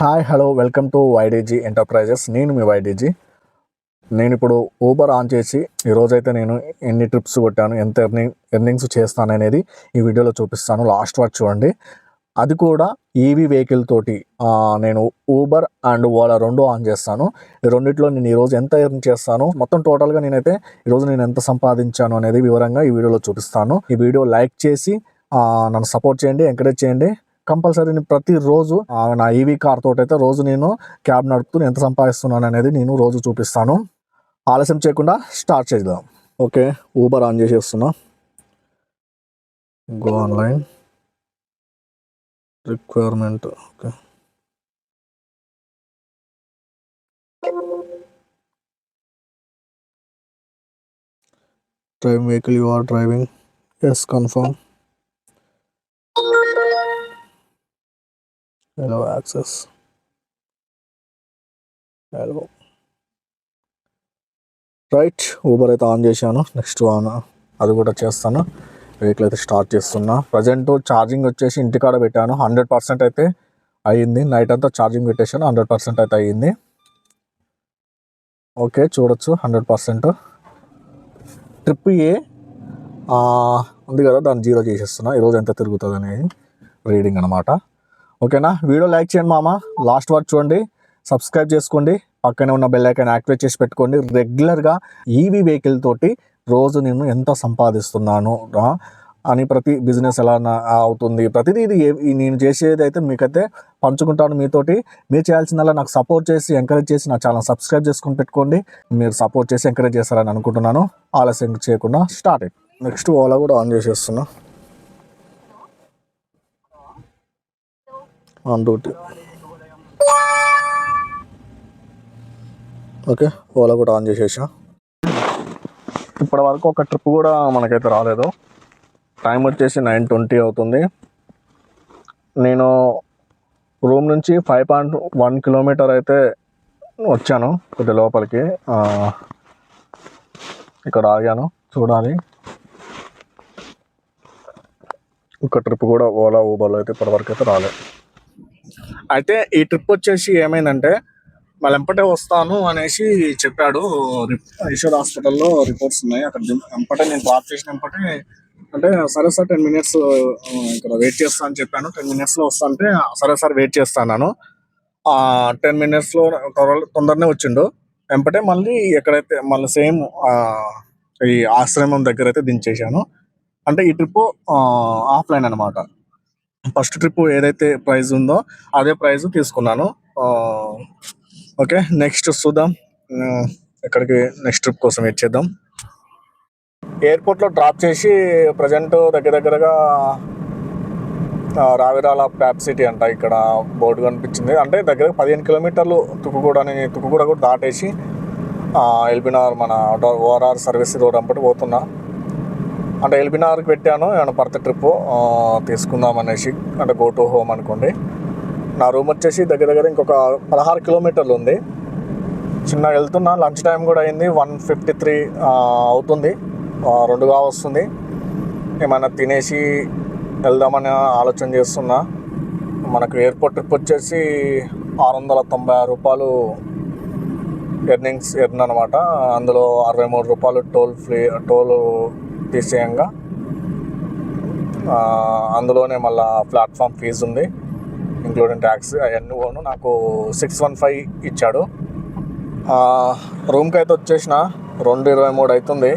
Hi hello welcome to YDG enterprises. నేను మీ వైడీజీ. నేను ఇప్పుడు ఊబర్ ఆన్ చేసి ఈరోజైతే నేను ఎన్ని ట్రిప్స్ కొట్టాను ఎంత ఎర్నింగ్ ఎర్నింగ్స్ చేస్తాను అనేది ఈ వీడియోలో చూపిస్తాను. లాస్ట్ వరకు చూడండి. అది కూడా ఈవీ వెహికల్ తోటి నేను ఊబర్ అండ్ ఓలా రెండు ఆన్ చేస్తాను. ఈ రెండిట్లో నేను ఈరోజు ఎంత ఎర్న్ చేస్తాను మొత్తం టోటల్గా నేనైతే ఈరోజు నేను ఎంత సంపాదించాను అనేది వివరంగా ఈ వీడియోలో చూపిస్తాను. ఈ వీడియో లైక్ చేసి నన్ను సపోర్ట్ చేయండి ఎంకరేజ్ చేయండి. కంపల్సరీ ప్రతిరోజు ఆ, నా ఈవీ కార్ తోటి అయితే రోజు నేను క్యాబ్ నడుపుతూ ఎంత సంపాదిస్తున్నాను అనేది నేను రోజు చూపిస్తాను. ఆలస్యం చేయకుండా స్టార్ట్ చేద్దాం. Okay Uber on చేసేస్తున్నా. Go online requirement okay. Driving vehicle you are driving yes confirm hello access hello right Uber అయితే ఆన్ చేశాను. నెక్స్ట్ ఆన్ అది కూడా చేస్తాను. వెహికల్ అయితే స్టార్ట్ చేస్తున్నా. ప్రజెంట్ ఛార్జింగ్ వచ్చేసి ఇంటికాడ పెట్టాను. హండ్రెడ్ పర్సెంట్ అయితే అయ్యింది. నైట్ అంతా ఛార్జింగ్ పెట్టేశాను. హండ్రెడ్ పర్సెంట్ అయితే అయ్యింది. ఓకే చూడొచ్చు. హండ్రెడ్ పర్సెంట్ ట్రిప్ ఏ ఉంది కదా దాన్ని జీరో చేసేస్తున్నా. ఈరోజు ఎంత తిరుగుతుంది అనేది రీడింగ్ అనమాట ఓకేనా? వీడియో లైక్ చేయండి మామ. లాస్ట్ వరకు చూడండి. సబ్స్క్రైబ్ చేసుకోండి. పక్కనే ఉన్న బెల్ ఐకాన్ యాక్టివేట్ చేసి పెట్టుకోండి. రెగ్యులర్గా ఈవీ వెహికల్ తోటి రోజు నేను ఎంత సంపాదిస్తున్నాను అని ప్రతి బిజినెస్ ఎలా నా- అవుతుంది. ప్రతిదీ ఇది ఏ- నేను చేసేది అయితే మీకైతే పంచుకుంటాను మీతోటి. మీరు చేయాల్సిందల్లా నాకు సపోర్ట్ చేసి ఎంకరేజ్ చేసి నా ఛానల్ సబ్స్క్రైబ్ చేసుకొని పెట్టుకోండి. మీరు సపోర్ట్ చేసి ఎంకరేజ్ చేస్తారని అనుకుంటున్నాను. ఆలస్యం చేయకుండా స్టార్ట్. నెక్స్ట్ ఓలా కూడా ఆన్ చేసేస్తున్నా. ఆన్ డ్యూటీ ఓకే ఓలా కూడా ఆన్ చేసేసా. ఇప్పటి వరకు ఒక ట్రిప్ కూడా మనకైతే రాలేదు. టైం వచ్చేసి నైన్ ట్వంటీ అవుతుంది. నేను రూమ్ నుంచి ఫైవ్ పాయింట్ వన్ కిలోమీటర్ అయితే వచ్చాను కొద్ది లోపలికి. ఇక్కడ ఆగాను చూడాలి. ఒక ట్రిప్ కూడా ఓలా ఊబర్లో అయితే ఇప్పటివరకు అయితే రాలేదు అయితే ఈ ట్రిప్ వచ్చేసి ఏమైందంటే మళ్ళీ ఎంపటే వస్తాను అనేసి చెప్పాడు. రిప్- హాస్పిటల్లో రిపోర్ట్స్ ఉన్నాయి. అక్కడ ఎంపటే నేను డ్రాప్ చేసిన ఎంపటే అంటే సరే సార్ టెన్ మినిట్స్ ఇక్కడ వెయిట్ చేస్తా అని చెప్పాను. టెన్ మినిట్స్లో వస్తా అంటే సరే సార్ వెయిట్ చేస్తాను ఆ టెన్ మినిట్స్లో తొందరనే వచ్చిండు. ఎంపటే మళ్ళీ ఎక్కడైతే మళ్ళీ సేమ్ ఈ ఆశ్రమం దగ్గర అయితే దించేశాను. అంటే ఈ ట్రిప్ ఆఫ్లైన్ అన్నమాట. ఫస్ట్ ట్రిప్ ఏదైతే ప్రైజ్ ఉందో అదే ప్రైజ్ తీసుకున్నాను. ఓకే నెక్స్ట్ చూద్దాం. ఎక్కడికి నెక్స్ట్ ట్రిప్ కోసం ఇచ్చేద్దాం ఎయిర్పోర్ట్లో డ్రాప్ చేసి ప్రజెంట్ దగ్గర దగ్గరగా రావిరాల ప్యాప్ సిటీ అంట ఇక్కడ బోర్డు కనిపించింది. అంటే దగ్గర పదిహేను కిలోమీటర్లు తుక్కుగూడని తుక్కుగూడ కూడా దాటేసి ఎల్బినార్ మన ఓఆర్ఆర్ సర్వీస్ రోడ్ అంపటి పోతున్నా. అంటే ఎల్బినార్కి పెట్టాను ఏమైనా పర్త ట్రిప్ తీసుకుందాం అనేసి అంటే గో టు హోమ్ అనుకోండి. నా రూమ్ వచ్చేసి దగ్గర దగ్గర ఇంకొక పదహారు కిలోమీటర్లు ఉంది. చిన్న వెళ్తున్నా లంచ్ టైం కూడా అయింది వన్ ఫిఫ్టీ త్రీ అవుతుంది. రెండుగా వస్తుంది ఏమైనా తినేసి వెళ్దామని ఆలోచన చేస్తున్నా. మనకు ఎయిర్పోర్ట్ ట్రిప్ వచ్చేసి ఆరు వందల తొంభై ఆరు రూపాయలు ఎర్నింగ్స్ ఎర్న్ అనమాట. అందులో అరవై మూడు రూపాయలు టోల్ ఫ్రీ టోల్ తీసేయంగా అందులోనే మళ్ళా ప్లాట్ఫామ్ ఫీజు ఉంది ఇంక్లూడింగ్ ట్యాక్స్ అవన్నీ పోను నాకు సిక్స్ వన్ ఫైవ్ ఇచ్చాడు. రూమ్కి అయితే వచ్చేసిన రెండు ఇరవై మూడు అవుతుంది.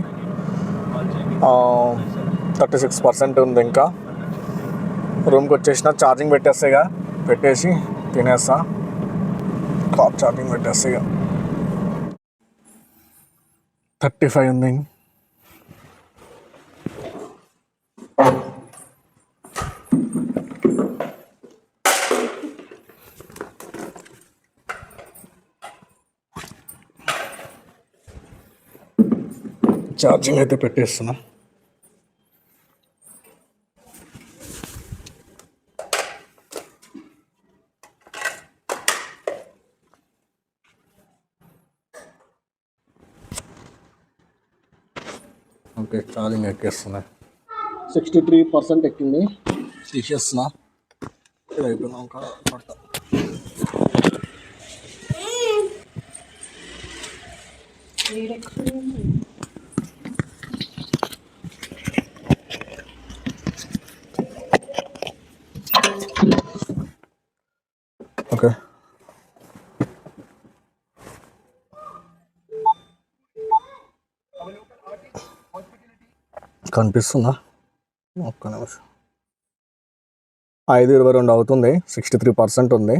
థర్టీ సిక్స్ పర్సెంట్ ఉంది ఇంకా. రూమ్కి వచ్చేసిన ఛార్జింగ్ పెట్టేస్తాయిగా పెట్టేసి తినేస్తా. కార్ ఛార్జింగ్ పెట్టేస్తాయిగా థర్టీ ఫైవ్ ఉంది. ఛార్జింగ్ అయితే పెట్టేస్తున్నా. ఓకే ఛార్జింగ్ ఎక్కేస్తున్నాయి సిక్స్టీ త్రీ పర్సెంట్ ఎక్కింది. తీసేస్తున్నా. ఇది అయిపోయినాక పడతా. ఓకే. కనిపిస్తుందా? ఒక్క నిమిషం. ఐదు ఇరవై రెండు అవుతుంది. సిక్స్టీ త్రీ పర్సెంట్ ఉంది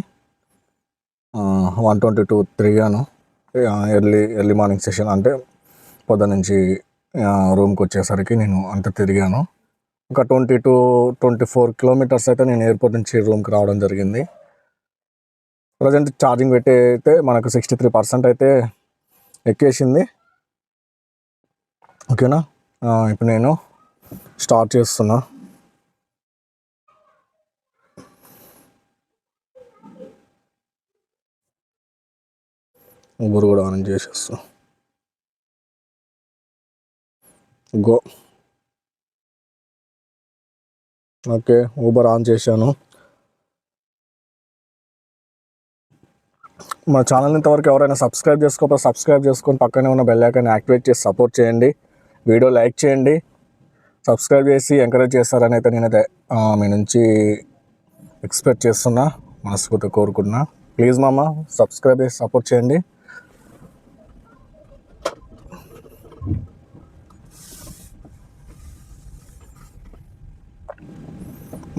వన్ ట్వంటీ టూ తిరిగాను ఎర్లీ ఎర్లీ మార్నింగ్ సెషన్ అంటే పొద్దు నుంచి రూమ్కి వచ్చేసరికి నేను అంత తిరిగాను. ఒక twenty two twenty four kilometres అయితే నేను ఎయిర్పోర్ట్ నుంచి రూమ్కి రావడం జరిగింది. ప్రజెంట్ ఛార్జింగ్ పెట్టి అయితే మనకు సిక్స్టీ త్రీ పర్సెంట్ అయితే ఎక్కేసింది. ఓకేనా? ఇప్పుడు నేను స్టార్ట్ చేస్తున్నా. ఊబర్ కూడా ఆన్ చేసేస్తా. గో. ఓకే ఊబర్ ఆన్ చేశాను. మా ఛానల్ ఇంతవరకు ఎవరైనా సబ్స్క్రైబ్ చేసుకోకపోతే సబ్స్క్రైబ్ చేసుకొని పక్కనే ఉన్న బెల్ ఐకాన్ యాక్టివేట్ చేసి సపోర్ట్ చేయండి. వీడియో లైక్ చేయండి. సబ్స్క్రైబ్ చేసి ఎంకరేజ్ చేస్తారని అయితే నేనైతే మీ నుంచి ఎక్స్పెక్ట్ చేస్తున్నా మనస్ఫూర్తి కోరుకున్నా ప్లీజ్ మామ సబ్స్క్రైబ్ చేసి సపోర్ట్ చేయండి.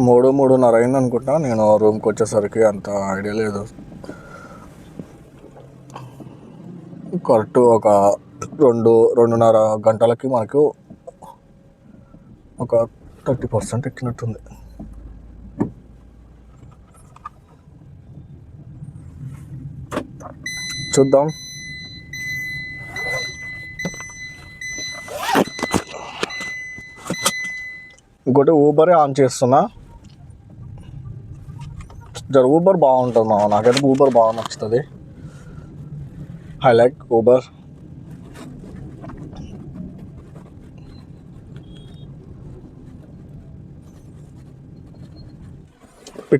మూడు మూడున్నర అయింది అనుకుంటా నేను రూమ్కి వచ్చేసరికి అంత ఐడియా లేదు. కరెక్ట్ ఒక రెండు రెండున్నర గంటలకి మనకు ఒక థర్టీ పర్సెంట్ ఎక్కినట్టుంది. చూద్దాం. ఇంకోటి ఊబరే ఆన్ చేస్తున్నా. జర ఊబర్ బాగుంటుంది మా నాకైతే ఊబర్ బాగా నచ్చుతుంది. ఐ లైక్ ఊబర్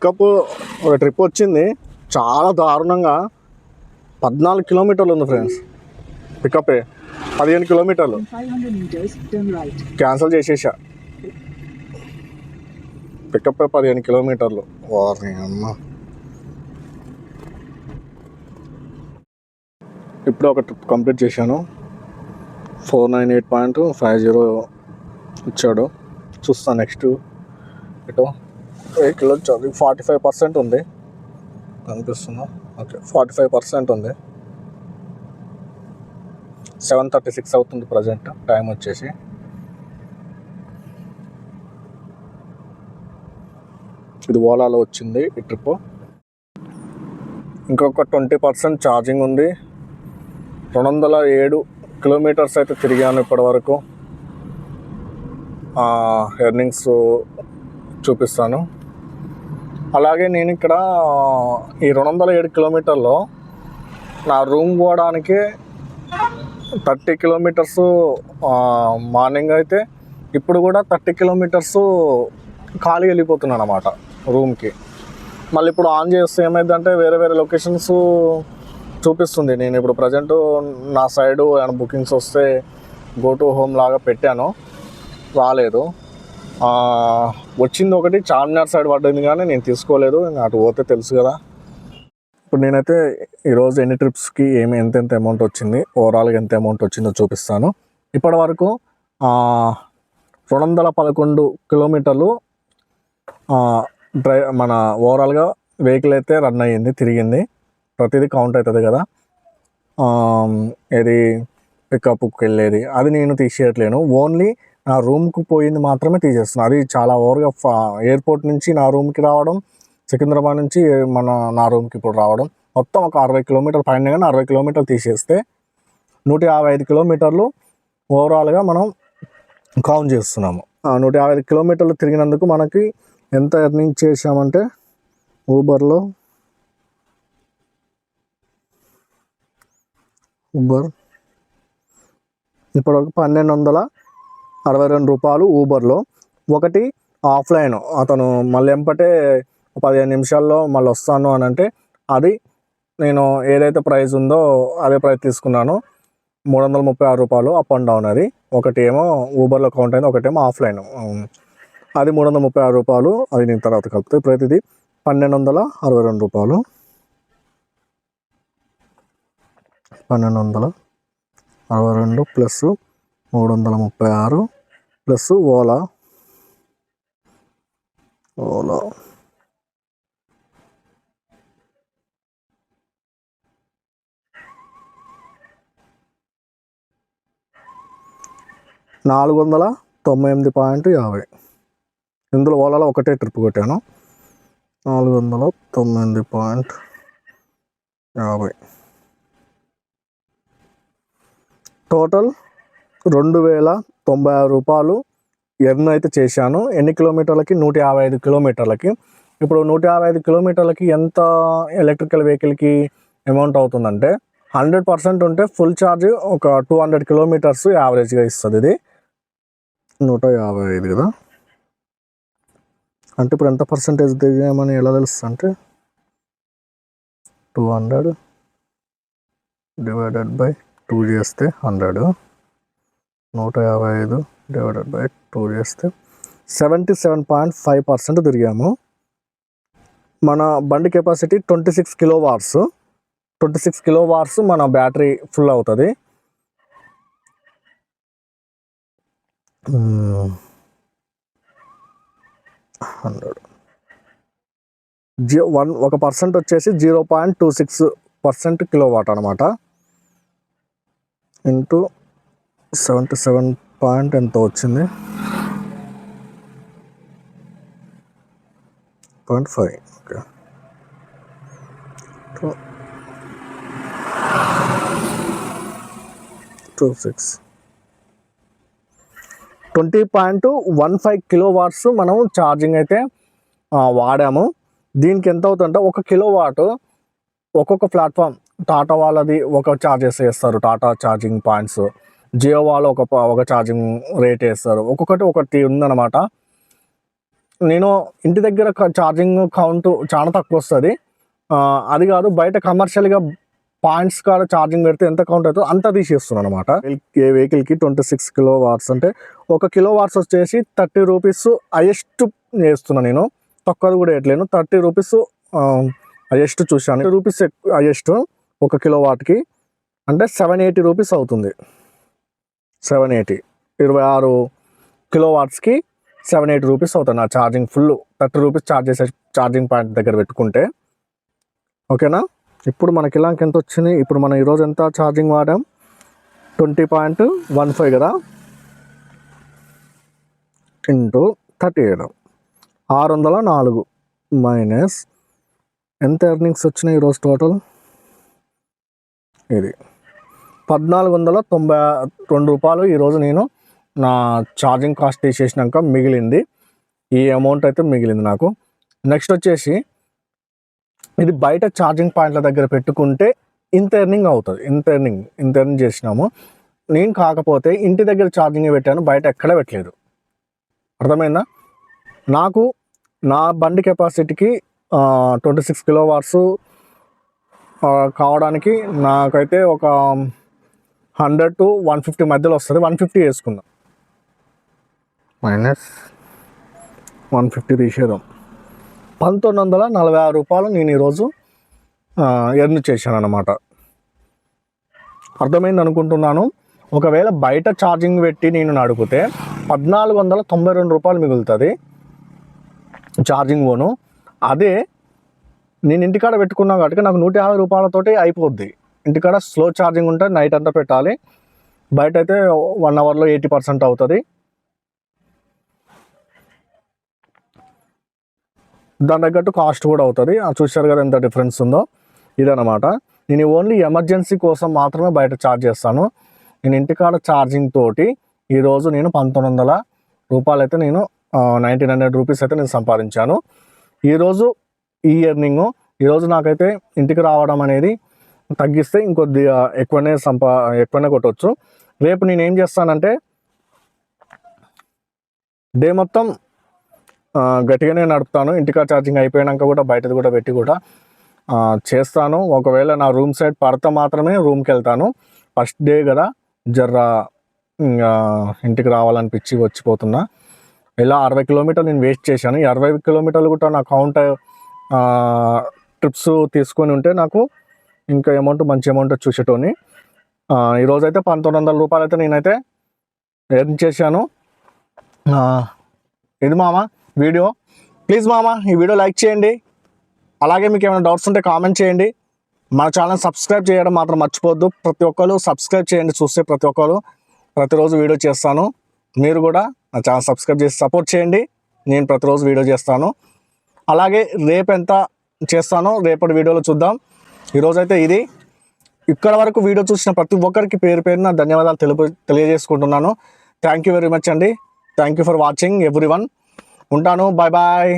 పికప్ ఒక ట్రిప్ వచ్చింది. చాలా దారుణంగా పద్నాలుగు కిలోమీటర్లు ఉంది ఫ్రెండ్స్. పికప్ పదిహేను కిలోమీటర్లు. క్యాన్సిల్ చేసేసా. పికప్ పదిహేను కిలోమీటర్లు. వారిని అమ్మ. ఇప్పుడు ఒక ట్రిప్ కంప్లీట్ చేశాను. Four nine eight point five zero ఇచ్చాడు. చూస్తాను నెక్స్ట్. ఇటు వెహికల్ వచ్చి ఫార్టీ ఫైవ్ పర్సెంట్ ఉంది. కనిపిస్తుందా ఓకే ఫార్టీ ఫైవ్ పర్సెంట్ ఉంది. సెవెన్ థర్టీ సిక్స్ అవుతుంది ప్రజెంట్ టైం వచ్చేసి. ఇది ఓలాలో వచ్చింది ఈ ట్రిప్ ఇంకొక ట్వంటీ పర్సెంట్ ఛార్జింగ్ ఉంది. రెండు వందల ఏడు కిలోమీటర్స్ అయితే తిరిగాను ఇప్పటివరకు. ఎర్నింగ్స్ చూపిస్తాను. అలాగే నేను ఇక్కడ ఈ రెండు వందల ఏడు కిలోమీటర్లో నా రూమ్ పోవడానికి థర్టీ కిలోమీటర్స్ మార్నింగ్ అయితే ఇప్పుడు కూడా థర్టీ కిలోమీటర్స్ ఖాళీ వెళ్ళిపోతున్నాను అనమాట రూమ్కి. మళ్ళీ ఇప్పుడు ఆన్ చేస్తే ఏమైందంటే వేరే వేరే లొకేషన్స్ చూపిస్తుంది. నేను ఇప్పుడు ప్రజెంట్ నా సైడు ఏమైనా బుకింగ్స్ వస్తే గో టు హోమ్ లాగా పెట్టాను. రాలేదు. వచ్చింది ఒకటి చార్మినార్ సైడ్ పడ్డది కానీ నేను తీసుకోలేదు అటు పోతే తెలుసు కదా. ఇప్పుడు నేనైతే ఈరోజు ఎన్ని ట్రిప్స్కి ఏమి ఎంత ఎంత అమౌంట్ వచ్చింది ఓవరాల్గా ఎంత అమౌంట్ వచ్చిందో చూపిస్తాను. ఇప్పటి వరకు రెండు వందల పదకొండు కిలోమీటర్లు డ్రై మన ఓవరాల్గా వెహికల్ అయితే రన్ అయ్యింది తిరిగింది. ప్రతిదీ కౌంట్ అవుతుంది కదా. ఏది పికప్కి వెళ్ళేది అది నేను తీసేయట్లేను. ఓన్లీ నా రూమ్కి పోయింది మాత్రమే తీసేస్తున్నాను అది చాలా ఓవర్గా ఎయిర్పోర్ట్ నుంచి నా రూమ్కి రావడం సికింద్రాబాద్ నుంచి మన నా రూమ్కి ఇప్పుడు రావడం మొత్తం ఒక అరవై కిలోమీటర్ పైన కానీ అరవై కిలోమీటర్లు తీసేస్తే నూట యాభై ఐదు కిలోమీటర్లు ఓవరాల్గా మనం కౌంట్ చేస్తున్నాము. నూట యాభై ఐదు కిలోమీటర్లు తిరిగినందుకు మనకి ఎంత ఎర్నింగ్ చేసామంటే ఊబర్లో ఊబర్ ఇప్పటివరకు పన్నెండు వందల అరవై రెండు రూపాయలు ఊబర్లో ఒకటి ఆఫ్లైన్. అతను మళ్ళీ ఎంపటే పదిహేను నిమిషాల్లో మళ్ళీ వస్తాను అని అంటే అది నేను ఏదైతే ప్రైస్ ఉందో అదే ప్రైస్ తీసుకున్నాను. మూడు వందల ముప్పై ఆరు రూపాయలు అప్ అండ్ డౌన్ అది. ఒకటి ఏమో ఊబర్లో కౌంట్ అయింది ఒకటేమో ఆఫ్లైన్. అది మూడు వందల ముప్పై ఆరు రూపాయలు. అది నేను తర్వాత కలుపుతాయి ప్రతిదీ పన్నెండు వందల అరవై రెండు రూపాయలు. పన్నెండు వందల అరవై రెండు ప్లస్ మూడు వందల ముప్పై ఆరు. ప్లస్ ఓలా. ఓలా. నాలుగు వందల తొంభై ఎనిమిది పాయింట్ యాభై. ఇందులో ఓలాలో ఒకటే ట్రిప్ కొట్టాను. నాలుగు వందల తొంభై ఎనిమిది పాయింట్ యాభై. టోటల్ రెండు వేల తొంభై ఆరు రూపాయలు ఎర్న్ అయితే చేశాను. ఎన్ని కిలోమీటర్లకి? నూట యాభై ఐదు కిలోమీటర్లకి. ఇప్పుడు నూట యాభై ఐదు కిలోమీటర్లకి ఎంత ఎలక్ట్రికల్ వెహికల్కి అమౌంట్ అవుతుందంటే హండ్రెడ్ పర్సెంట్ ఉంటే ఫుల్ ఛార్జ్ ఒక టూ హండ్రెడ్ కిలోమీటర్స్ యావరేజ్గా ఇస్తుంది ఇది. నూట యాభై ఐదు కదా? అంటే ఇప్పుడు ఎంత పర్సెంటేజ్ దిగామని ఎలా తెలుస్తుంది అంటే two hundred divided by two చేస్తే హండ్రెడ్. నూట యాభై ఐదు డివైడెడ్ బై టూ చేస్తే seventy seven point five percent తిరిగాము. మన బండి capacity twenty six kilowatts twenty six kilowatts మన బ్యాటరీ ఫుల్ అవుతుంది. హండ్రెడ్ జీ వన్ ఒక పర్సెంట్ వచ్చేసి zero point two six percent kilowatt అనమాట ఇంటూ సెవెంటీ సెవెన్ పాయింట్ ఎంత వచ్చింది. Point five. Okay. Two. Six. Twenty point one five kilowatts మనం charging అయితే వాడాము. దీనికి ఎంత అవుతుందంటే ఒక కిలో వాట్ ఒక్కొక్క ప్లాట్ఫామ్ టాటా వాళ్ళది ఒక ఛార్జెస్ వేస్తారు టాటా ఛార్జింగ్ పాయింట్స్. జియో వాళ్ళు ఒక ఒక ఛార్జింగ్ రేట్ వేస్తారు. ఒక్కొక్కటి ఒకటి ఉందన్నమాట. నేను ఇంటి దగ్గర ఛార్జింగ్ కౌంట్ చాలా తక్కువ వస్తుంది. అది కాదు బయట కమర్షియల్గా పాయింట్స్ కాడ ఛార్జింగ్ పెడితే ఎంత కౌంట్ అవుతుందో అంత తీసేస్తున్నాను అనమాట ఏ వెహికల్కి ట్వంటీ సిక్స్ కిలో వాట్స్ అంటే ఒక కిలో వాట్స్ వచ్చేసి థర్టీ రూపీస్ హైయెస్ట్ చేస్తున్నాను నేను. తక్కువది కూడా వేయట్లేను. థర్టీ రూపీస్ హైయెస్ట్ చూశాను. రూపీస్ హైయెస్ట్ ఒక కిలో వాట్కి అంటే సెవెన్ ఎయిటీ రూపీస్ అవుతుంది. సెవెన్ ఎయిటీ ఇరవై ఆరు కిలో వాట్స్కి సెవెన్ ఎయిటీ రూపీస్ అవుతుంది. నా charging full thirty rupees charge చేసే ఛార్జింగ్ పాయింట్ దగ్గర పెట్టుకుంటే. ఓకేనా? ఇప్పుడు మనకి ఇలాంక ఎంత వచ్చింది? ఇప్పుడు మనం ఈరోజు ఎంత ఛార్జింగ్ వాడాం? ట్వంటీ పాయింట్ వన్ ఫైవ్ కదా? ఇంటూ థర్టీ ఎయిట్ ఆరు వందల నాలుగు మైనస్ ఎంత ఎర్నింగ్స్ వచ్చినాయి ఈరోజు టోటల్ ఇది. పద్నాలుగు వందల తొంభై రెండు రూపాయలు ఈరోజు నేను నా ఛార్జింగ్ కాస్ట్ తీసేసినాక మిగిలింది. ఈ అమౌంట్ అయితే మిగిలింది నాకు. నెక్స్ట్ వచ్చేసి ఇది బయట ఛార్జింగ్ పాయింట్ల దగ్గర పెట్టుకుంటే ఇంత ఎర్నింగ్ అవుతుంది. ఇంత ఎర్నింగ్ ఇంత ఎర్నింగ్ చేసినాము. నేను కాకపోతే ఇంటి దగ్గర ఛార్జింగ్ పెట్టాను బయట ఎక్కడ పెట్టలేదు. అర్థమైందా? నాకు నా బండి కెపాసిటీకి ట్వంటీ సిక్స్ కిలో వాట్స్ కావడానికి నాకైతే ఒక హండ్రెడ్ టు వన్ ఫిఫ్టీ మధ్యలో వస్తుంది. వన్ ఫిఫ్టీ వేసుకుందాం. మైనస్ వన్ ఫిఫ్టీ తీసేద్దాం. పంతొమ్మిది వందల నలభై ఆరు రూపాయలు నేను ఈరోజు ఎర్న్ చేశాను అనమాట అర్థమైంది అనుకుంటున్నాను? ఒకవేళ బయట ఛార్జింగ్ పెట్టి నేను నడిపితే పద్నాలుగు వందల తొంభై రెండు రూపాయలు మిగులుతుంది ఛార్జింగ్ పోను అదే నేను ఇంటికాడ పెట్టుకున్నా కాబట్టి నాకు నూట యాభై రూపాయలతోటి అయిపోద్ది. ఇంటికాడ స్లో ఛార్జింగ్ ఉంటే నైట్ అంతా పెట్టాలి. బయట అయితే వన్ అవర్లో ఎయిటీ పర్సెంట్ అవుతుంది. దాని తగ్గట్టు కాస్ట్ కూడా అవుతుంది. ఆ చూశారు కదా ఎంత డిఫరెన్స్ ఉందో? ఇదనమాట నేను ఓన్లీ ఎమర్జెన్సీ కోసం మాత్రమే బయట ఛార్జ్ చేస్తాను. నేను ఇంటికాడ ఛార్జింగ్ తోటి ఈరోజు నేను పంతొమ్మిది వందల రూపాయలు అయితే నేను నైన్టీన్ హండ్రెడ్ రూపీస్ అయితే నేను సంపాదించాను. ఈరోజు ఈ ఇయర్నింగ్ ఈరోజు నాకైతే ఇంటికి రావడం అనేది తగ్గిస్తే ఇంకొద్దిగా ఎక్కువనే సంపా ఎక్కువనే కొట్టవచ్చు రేపు నేను ఏం చేస్తానంటే డే మొత్తం గట్టిగానే నడుపుతాను. ఇంటికా ఛార్జింగ్ అయిపోయాక కూడా బయటది కూడా పెట్టి కూడా చేస్తాను. ఒకవేళ నా రూమ్ సైడ్ పడితే మాత్రమే రూమ్కి వెళ్తాను. ఫస్ట్ డే కదా జర్ర ఇంకా ఇంటికి రావాలనిపించి వచ్చిపోతున్నా. ఇలా అరవై కిలోమీటర్లు నేను వేస్ట్ చేశాను. ఈ అరవై కిలోమీటర్లు కూడా నా కౌంట్ ట్రిప్స్ తీసుకొని ఉంటే నాకు ఇంకా అమౌంట్ మంచి అమౌంట్ చూసేటోని ఈరోజైతే ఈరోజు అయితే పంతొమ్మిది వందల రూపాయలు అయితే నేనైతే ఎర్న్ చేశాను? ఇది మామ వీడియో? ప్లీజ్ మామ ఈ వీడియో లైక్ చేయండి. అలాగే మీకు ఏమైనా డౌట్స్ ఉంటే కామెంట్ చేయండి. మన ఛానల్ సబ్స్క్రైబ్ చేయడం మాత్రం మర్చిపోవద్దు. ప్రతి ఒక్కరు సబ్స్క్రైబ్ చేయండి చూస్తే ప్రతి ఒక్కరు ప్రతిరోజు వీడియో చేస్తాను. మీరు కూడా నా ఛానల్ సబ్స్క్రైబ్ చేసి సపోర్ట్ చేయండి. నేను ప్రతిరోజు వీడియో చేస్తాను. అలాగే రేపు ఎంత చేస్తానో రేపటి వీడియోలో చూద్దాం. ఈరోజైతే ఇది. ఇక్కడ వరకు వీడియో చూసిన ప్రతి ఒక్కరికి పేరు పేరున ధన్యవాదాలు తెలుపు తెలియజేసుకుంటున్నాను. థ్యాంక్ యూ వెరీ మచ్ అండి. Thank you for watching everyone ఉంటాను. Bye bye